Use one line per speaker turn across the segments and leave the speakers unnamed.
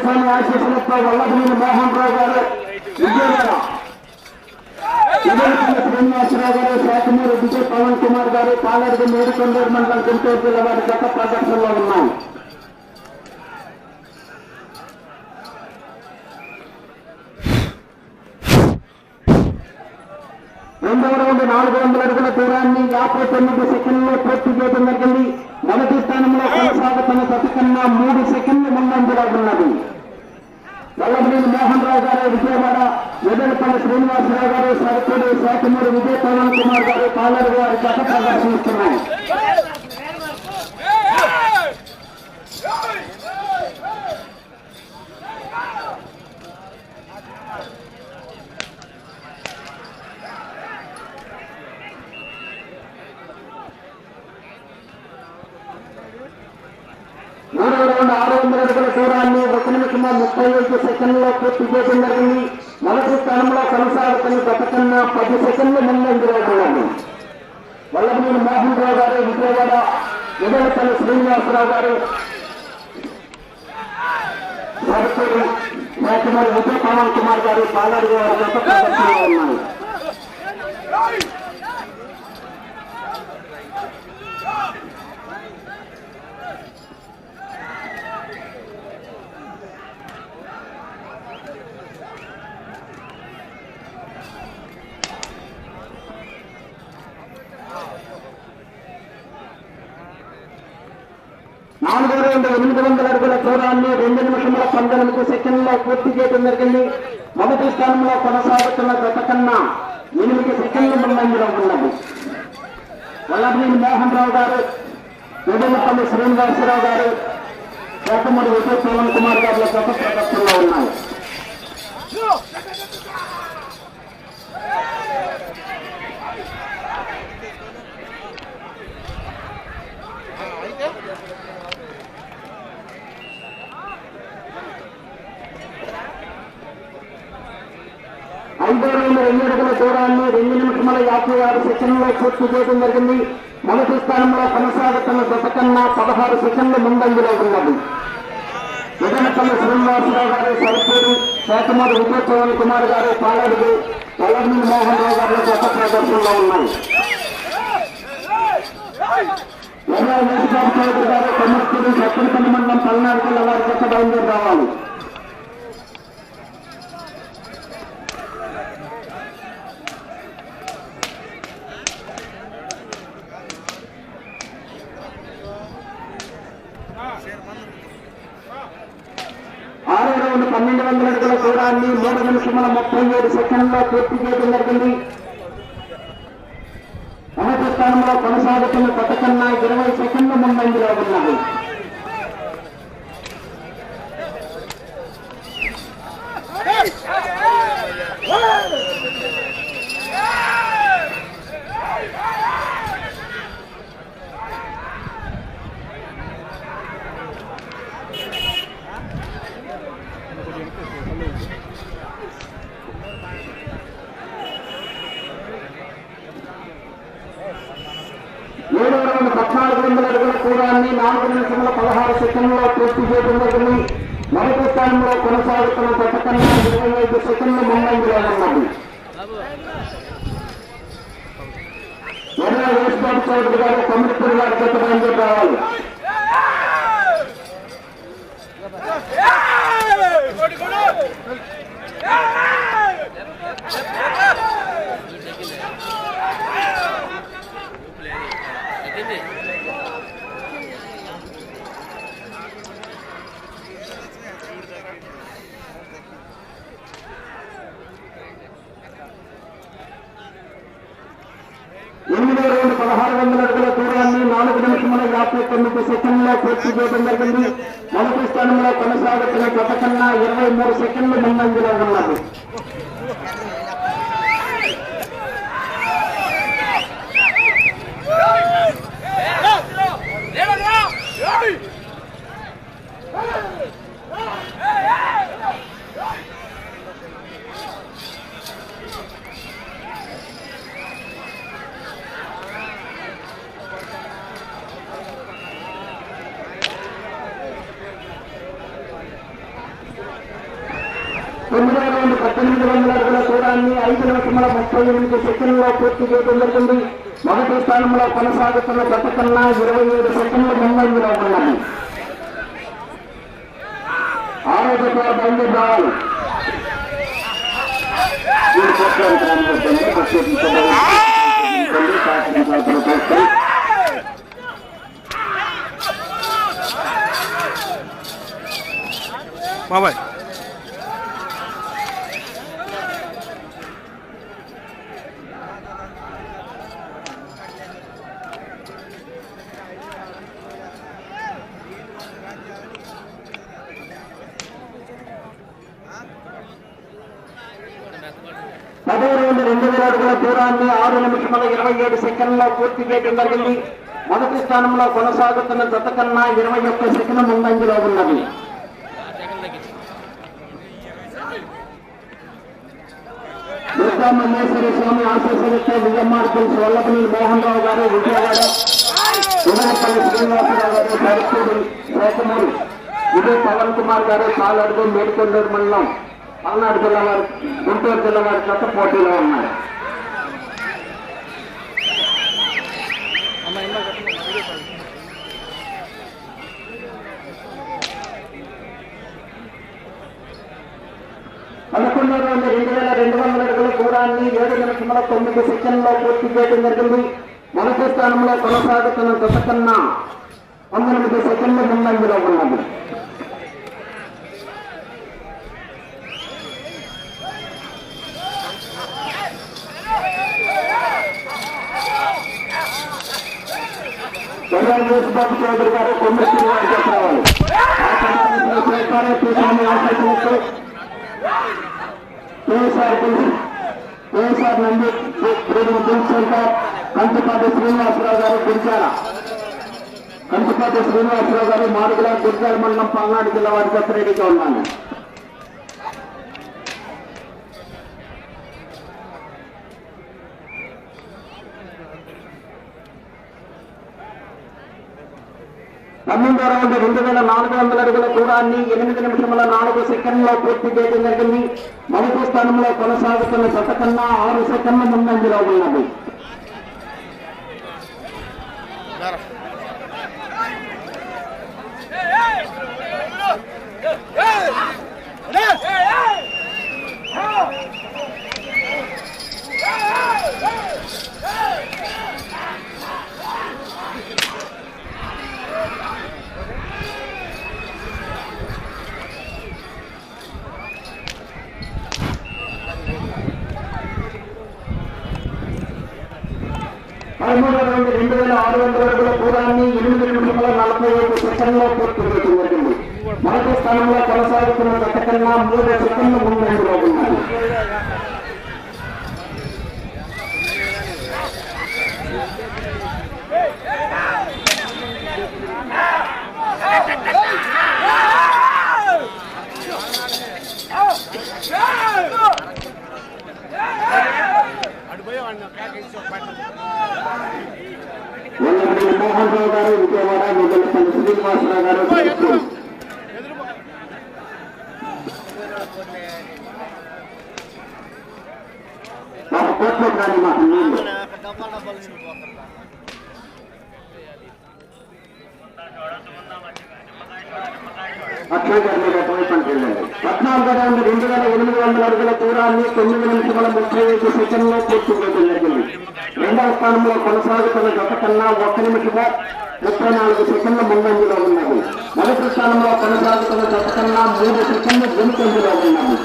స్వామి ఆశీస్సులతో వల్లభనేని మోహన్ రావు గారు శ్రీనివాసరావు గారు శాఖమూరు విజయ్ పవన్ కుమార్ గారు పాలేరు మేడికొండూరు మండలం గుంటూరు జిల్లా వారి గత ప్రదర్శనలో ఉన్నాయి రెండవ రౌండ్ నాలుగు వందల అడుగుల దూరాన్ని యాభై తొమ్మిది సెకండ్లో పూర్తి చేయడం జరిగింది. మొదటి స్థానంలో కొనసాగుతున్న గత కన్నా మూడు సెకండ్లు ముందంజలో ఉన్నది. వల్లభనేని మోహన్ రావు గారు విజయవాడ ఎదలపల్లి శ్రీనివాసరావు గారు సరకుడు శాఖమూరి విజయ్ పవన్ కుమార్ గారు పాలరు గారు గత ప్రదర్శిస్తున్నాయి మూడవ రౌండ్ ఆరు వందల అడుగుల దూరాన్ని ఒక ముప్పై ఐదు సెకండ్లో పూర్తి చేయడం జరిగింది. మొదటి స్థానంలో కొనసాగుతున్న గత కన్నా పది సెకండ్లు ముందంజలో ఉన్నది వల్లభనేని మోహన్ రావు గారు విజయవాడ ఎదలపల్లి శ్రీనివాసరావు గారు సరపూరు శాఖమూరు విజయ్ పవన్ కుమార్ గారు పాలాడు గారు గత ప్రదర్శనలో ఉన్నారు నాలుగో రౌండ్ ఎనిమిది వందల అడుగుల దూరాన్ని రెండు నిమిషముల నాలుగు సెకండ్లో పూర్తి చేయడం జరిగింది. మొదటి స్థానంలో కొనసాగుతున్న గత కన్నా ఎనిమిది సెకండ్ల ముందంజలో ఉన్నది. వల్లభనేని మోహన్ రావు గారు ఉదయపల్లి శ్రీనివాసరావు గారు కోటమూడి విజయ్ పవన్ కుమార్ గారు గత ప్రదర్శనలో ఉన్నాయి ఐదో రౌండ్ రెండు అడుగుల దూరాన్ని రెండు యాభై ఆరు సెకండ్లో పూర్తి చేయడం జరిగింది. మొదటి స్థానంలో కొనసాగుతున్న దశ కన్నా పదహారు సెకండ్ల ముందంజలో ఉన్నది. ఎదనపల్లి శ్రీనివాసరావు గారు సరిపూరు. శాఖమూరు విజయ్ కుమార్ గారు పాలడుగు వల్లభి మోహన్ రావు గారు గొప్ప ప్రదర్శనలో ఉన్నాయి. ఎర్ర వేసుబాబు గారు కొమ్మస్తూరు సత్తులపల్లి మండలం పల్నాడు జిల్లా వారి గొప్ప బయలుదేరి రావాలి ఆరో రౌండ్ పన్నెండు వందల అడుగుల దూరాన్ని మూడు నిమిషముల ముప్పై ఏడు సెకండ్లో పూర్తి చేయడం జరిగింది. మొదటి స్థానంలో కొనసాగుతున్న కొత్త కన్నా ఇరవై సెకండ్ల ముందంజలో ఉన్నాయి ఏడో రౌండ్ పద్నాలుగు వందల అడుగుల దూరాన్ని నాలుగు నిమిషముల పదహారు సెకండ్లో పూర్తి చేయడం జరిగింది మొదటి స్థానంలో కొనసాగుతున్న గత కన్నా ఇరవై ఐదు సెకండ్ల ముందంజలో ఉన్నది ఎర్ర వేసుబాబు చౌదరి గారు కొమ్మిడిపూడి గారి గత బయలుదేరి రావాలి ఎనిమిదో రౌండ్ పదహారు వందల అడుగుల దూరాన్ని నాలుగు నిమిషముల యాభై తొమ్మిది సెకండ్లో పూర్తి చేయడం జరిగింది మొదటి స్థానంలో కొనసాగుతున్న గత కన్నా ఇరవై మూడు సెకండ్లు ముందంజలో ఉన్నది ఎనిమిది వందల అడుగుల దూరాన్ని ఐదు నిమిషముల ఎనిమిది సెకండ్లో పూర్తి చేయడం జరిగింది. మొదటి స్థానంలో కొనసాగుతున్న గత కన్నా ఇరవై ఏడు సెకండ్లు ముందంజలో ఉన్నాయి ఆరో
బాబాయ్
పదో రౌండ్ రెండు వేల అడుగుల దూరాన్ని ఆరు నిమిషముల ఇరవై ఏడు సెకండ్లో పూర్తి చేయడం జరిగింది. మొదటి స్థానంలో కొనసాగుతున్న జత కన్నా ఇరవై ఒక్క సెకండ్ ముందంజలో ఉన్నది దుర్గా మల్లేశ్వర స్వామి ఆశీస్సులతో విజయమార్గం సోల్లపల్లి మోహన్ రావు గారు విజయవాడ శ్రీనివాసరావు గారు సరస్వతి శేఖమూరి విజయ్ పవన్ కుమార్ గారు కాలడుగు మేడికొండూరు మండలం పల్నాడు జిల్లా వారు గుంటూరు జిల్లా వారి చెత్త పోటీలో ఉన్నారు పదకొండో రోజు రెండు వేల రెండు వందల అడుగుల దూరాన్ని ఏడు నిమిషముల తొమ్మిది సెకండ్లో పూర్తి చేయడం జరిగింది. మొదటి స్థానంలో కొనసాగుతున్న గత కన్నా పంతొమ్మిది సెకండ్లు ముందంజలో ఉన్నది. చంద్రబాబు చౌదరి గారు కొమ్మిది వారు చెప్పరావాలి స్వామి ఆశిస్తున్నట్టు కేఎస్ఆర్ కేఎస్ఆర్ నంది శంకర్ కంచిపాటి శ్రీనివాసరావు గారు గురిజాల కంచిపాటి శ్రీనివాసరావు గారు మాడుగుల గురిజాల మండలం పల్నాడు జిల్లా వారి కొత్త ఉన్నాను. పన్నెండో రౌండ్ రెండు వేల నాలుగు వందల అడుగుల దూరాన్ని ఎనిమిది నిమిషముల నాలుగు సెకండ్లో పూర్తి చేయడం జరిగింది. మొదటి స్థానంలో కొనసాగుతున్న శతకన్నా ఆరు సెకండ్ల ముందంజలో ఉన్నది. పదమూడవ రౌండ్ రెండు వేల ఆరు వందల అడుగుల దూరాన్ని ఎనిమిది నిమిషముల నలభై ఏడు సెకండ్లో పూర్తి చేయడం జరిగింది మొదటి స్థానంలో కొనసాగుతున్న జత కన్నా మూడు సెకండ్లు ముందంజలో ఉన్నది. మోహన్ రావు గారు విజయవాడ విజయపల్లి శ్రీనివాసరావు గారు కోట్లో కానీ మాకు అక్షయ్ అటువైపు వెళ్ళండి పద్నాలుగు రౌండ్ రెండు వేల ఎనిమిది వందల అడుగుల దూరాన్ని తొమ్మిది నిమిషముల ముప్పై ఐదు సెకండ్లో పూర్తి చేయడం జరిగింది రెండవ స్థానంలో కొనసాగుతున్న గత కన్నా ఒక్క నిమిషము ముప్పై నాలుగు సెకండ్ల ముందంజలో ఉన్నది మొదటి స్థానంలో కొనసాగుతున్న గత కన్నా మూడు సెకండ్లు వెనుకంజలో ఉన్నది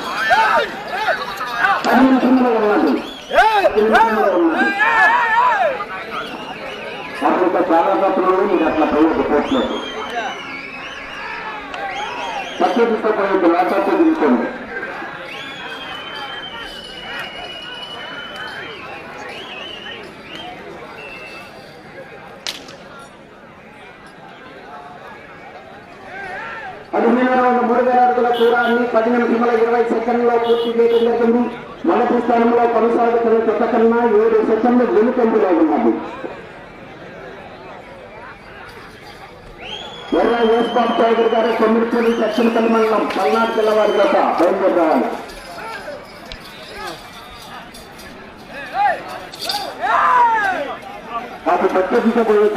పది నిమిషంలో ఉన్నది పది అప్పుడు చాలా తప్పులు మీరు అట్లా పోయకపోవట్లేదు సత్యదితో పోయింది లేకపోతే దిగుతుంది పదిహేను వందల మూడు వేల అడుగుల దూరాన్ని పది నిమిషముల ఇరవై సెకండ్లో పూర్తి చేయడం జరిగింది మొదటి స్థానంలో కొనసాగుతున్న చెత్త కన్నా ఏడు సెకండ్లు వెనుకంపులో ఉన్నది. ఎర్ర యేసుబాబు చౌదరి గారు కొమ్మిడిపూడి లక్ష్మీపల్లి మండలం పల్నాడు పిల్లవారి గత బయలుదేరి రావాలి అది ప్రత్యేకించబోయే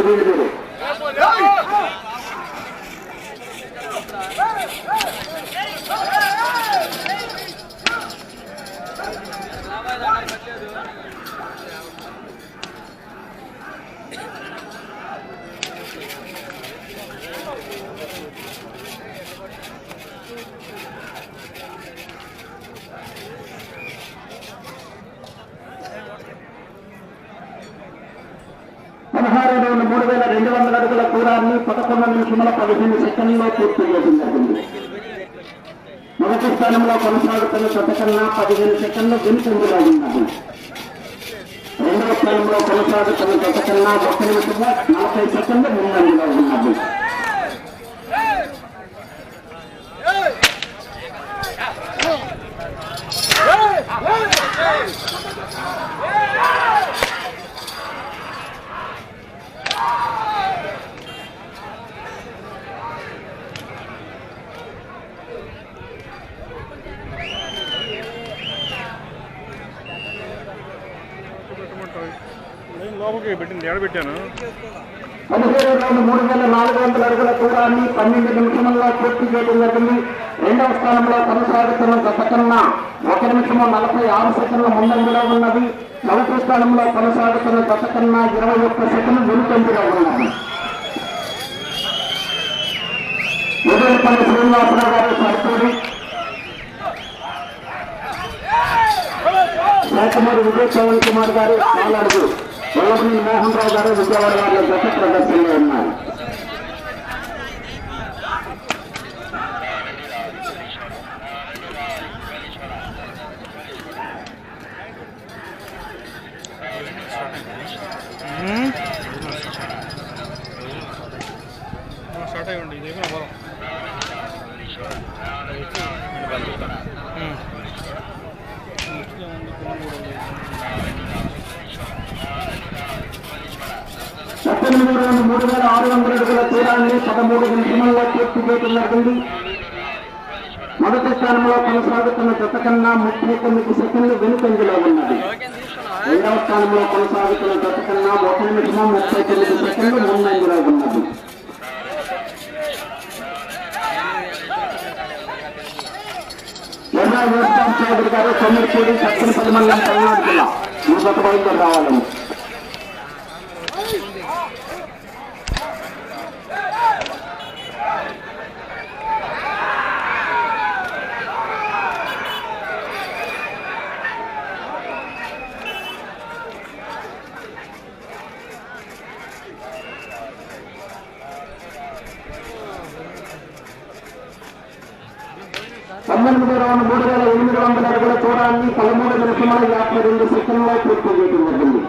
అడుగుల దూరాన్ని పదకొండు నిమిషముల పదిహేను సెకండ్లో పూర్తి చేయడం జరిగింది మొదటి స్థానంలో కొనసాగుతున్న జత పదిహేను సెకండ్లు వెనుకంజలో ఉన్నది. రెండవ స్థానంలో కొనసాగుతున్న జత ఒక్క నిమిషంలో నలభై సెకండ్లు ముందంజలో ఉన్నది.
Hey! ఎడబెట్టాను
పదిహేడు రోజులు మూడు వేల నాలుగు వందల అడుగుల దూరాన్ని పన్నెండు నిమిషంలో పూర్తి చేయడం జరిగింది. రెండవ స్థానంలో కొనసాగుతున్న గత కన్నా ఒక నిమిషము నలభై ఆరు సెకండ్ల ముందంజలో ఉన్నది. మొదటి స్థానంలో కొనసాగుతున్న గత కన్నా ఇరవై ఒక్క సెకండ్లు వెనుకంపుగా ఉన్నది. ఉదయపల్లి శ్రీనివాసరావు గారు సరిపడి శాఖమూరి విజయ్ చౌన్ కుమార్ గారు మాట్లాడుతూ వల్లభని మోహన్ రావు గారు విజయవాడ వారి గత ప్రదర్శనలో ఉన్నారు
స్టార్ట్ అయ్యి ఉండి ఇదేమో బలం
పద్దెనిమిది రోజులు మూడు వేల ఆరు వందల అడుగుల దూరాన్ని పదమూడు నిమిషంలో పూర్తి చేయడం జరిగింది. మొదటి స్థానంలో కొనసాగుతున్న జత కన్నా ముప్పై తొమ్మిది సెకండ్లు వెనుకంజలో ఉన్నది. రెండవ స్థానంలో కొనసాగుతున్న జత కన్నా ఒక నిమిషం ముప్పై తొమ్మిది సెకండ్లు ముందంజలో ఉన్నది. చౌదరి గారు తొమ్మిదిపూడి సత్యనపల్లి మండలం తమిళనాడు జిల్లా. ఈ గత బయలుదేరి రావాలని పంతొమ్మిది రౌండ్ మూడు వేల ఎనిమిది వందల అడుగుల దూరాన్ని పదమూడు నిమిషముల యాభై రెండు సెకండ్లో పూర్తి చేయడం జరిగింది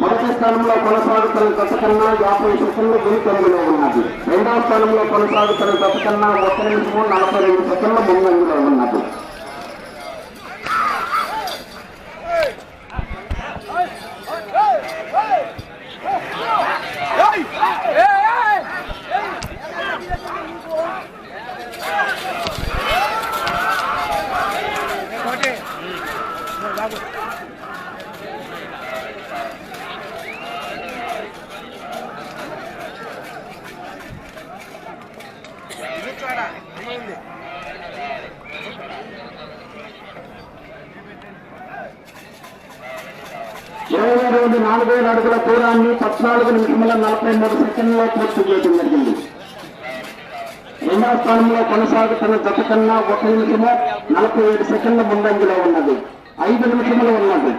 మొదటి స్థానంలో కొనసాగుతున్న గత కన్నా యాభై సెకండ్లు వెనుకంజలో ఉన్నది. రెండవ స్థానంలో కొనసాగుతున్న గత కన్నా ఒక నిమిషము నలభై రెండు సెకండ్ల ముందంజలో ఉన్నది. ఇరవై రోజు నాలుగు వేల అడుగుల దూరాన్ని పద్నాలుగు నిమిషముల నలభై మూడు సెకండ్లో పూర్తి చేయడం జరిగింది రెండవ స్థానంలో కొనసాగుతున్న జత కన్నా ఒక నిమిషము నలభై ఏడు సెకండ్ల ముందంజలో ఉన్నది ఐదు నిమిషములు ఉన్నది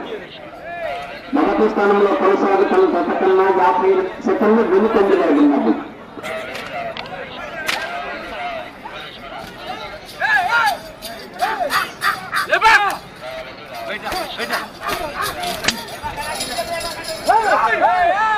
మొదటి స్థానంలో కొనసాగుతున్న జత కన్నా యాభై సెకండ్లు వెనుకంజలో ఉన్నది
లైన్
Hey, hey, hey.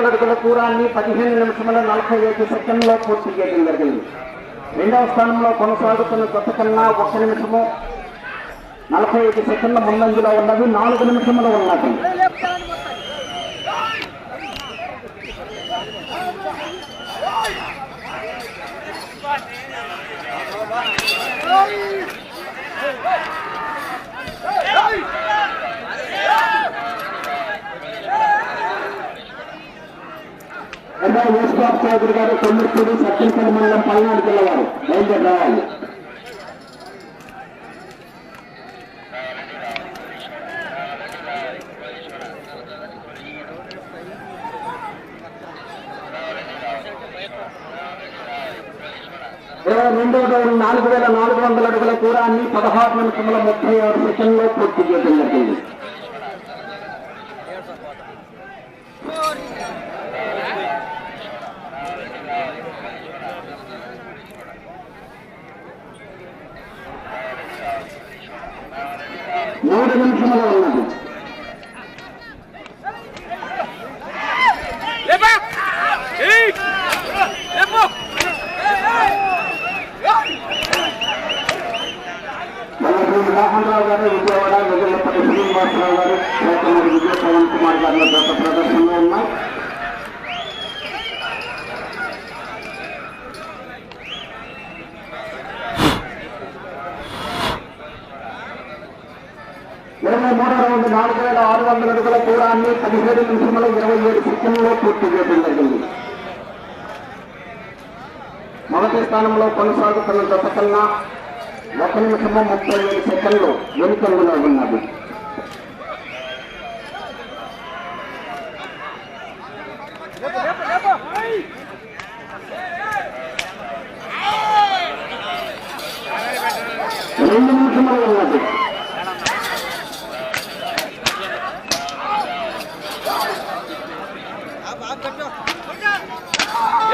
వందల అడుగుల దూరాన్ని పదిహేను నిమిషముల నలభై ఐదు సెకండ్లో పూర్తి చేయడం జరిగింది. రెండవ స్థానంలో కొనసాగుతున్న కొత్త కన్నా ఒక నిమిషము నలభై ఐదు సెకండ్ల ముందంజలో ఉన్నది నాలుగు నిమిషములు ఉన్నది. చౌదరి గారు తొమ్మిది సత్యంపల్లి మండలం పల్నాడు పిల్లవారు బయలుదేరి రావాలి. ఇరవై రెండవ నాలుగు వేల నాలుగు వందల అడుగుల దూరాన్ని పదహారు నిమిషముల ముప్పై ఆరు సెకండ్లో పూర్తి చేయడం జరిగింది. మూడు నిమిషములు ఉన్నది
లేపా ఏయ్ లేపో
మల్లపూడి మోహన్ రావు గారు విజయవాడ వెజల్లపల్లి శ్రీనివాసరావు గారు విజయ పవన్ కుమార్ గారి గత ప్రదర్శనలో ఉన్నాయి ఇరవై మూడో రౌండ్ నాలుగు వేల ఆరు వందల అడుగుల దూరాన్ని పదిహేడు నిమిషముల ఇరవై ఏడు సెకండ్లో పూర్తి చేయడం జరిగింది మొదటి స్థానంలో కొనసాగుతున్న జత కన్నా ఒక నిమిషము ముప్పై ఏడు సెకండ్లు వెనుకందులో ఉన్నది.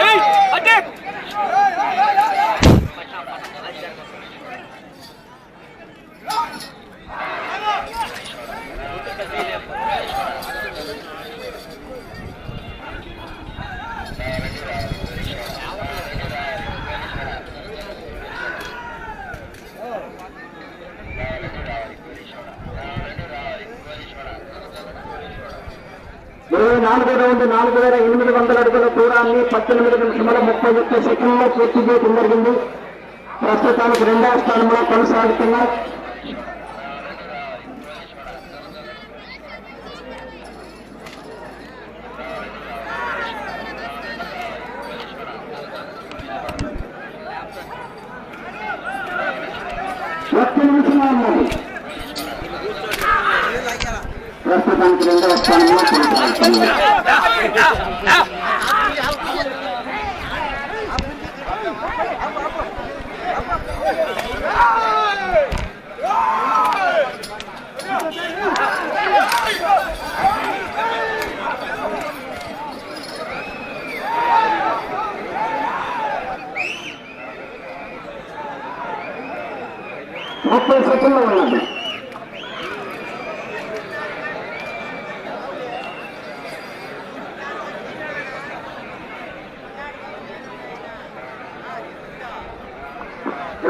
ఏయ్ అడ్డే
నాలుగో రౌండ్ నాలుగు వేల ఎనిమిది వందల అడుగుల దూరాన్ని పద్దెనిమిది నిమిషముల ముప్పై ఒక్క సెకండ్లో పూర్తి చేయడం జరిగింది. ప్రస్తుతానికి రెండవ స్థానంలో కొనసాగుతున్నారు ఒక్క నిమిషంలో ఉన్నది ప్రస్తుతానికి రెండవ స్థానంలో కొనసాగుతున్నారు ముప్పై సెకండ్లు ఉన్నది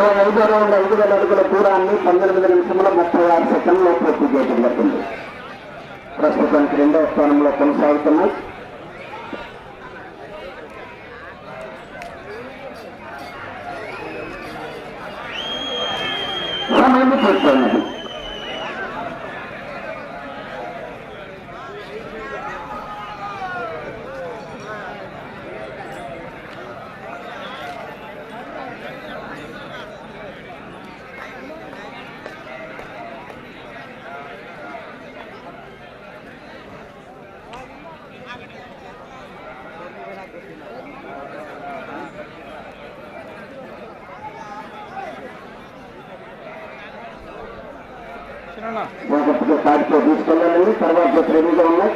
ఇరవై ఐదు రౌండ్ ఐదు వేల అడుగుల దూరాన్ని పంతొమ్మిది నిమిషంలో ముప్పై ఆరు సెకండ్లో పూర్తి చేయడం జరిగింది. ప్రస్తుతానికి రెండవ స్థానంలో కొనసాగుతున్నాం సమయం పూర్తయినది
చిన్న
జాగ్రత్తగా కాడితో తీసుకెళ్ళాలని తర్వాత ప్రేమిగా ఉన్నాయి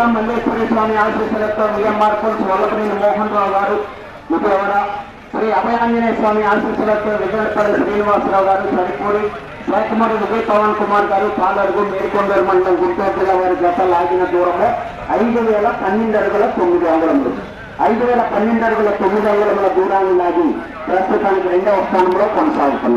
దుర్గా మల్లేశ్వరి స్వామి ఆశీస్సులతో విఎంఆర్ పుల్స్ వల్లపనేని మోహన్ రావు గారు విజయవాడ శ్రీ అభయాంజనేయ స్వామి ఆశీస్సులతో విజయపల్లి శ్రీనివాసరావు గారు సరిపూడి శేఖమూరి విజయ్ పవన్ కుమార్ గారు పాలడుగు మేడికొండూరు మండలం గుంటూరు జిల్లా వారి జత లాగిన దూరము ఐదు వేల పన్నెండు అడుగుల తొమ్మిది అంగుళములు. ఐదు వేల పన్నెండు అడుగుల తొమ్మిది అంగుళముల దూరాన్ని లాగి ప్రస్తుతానికి రెండవ స్థానంలో కొనసాగుతున్నారు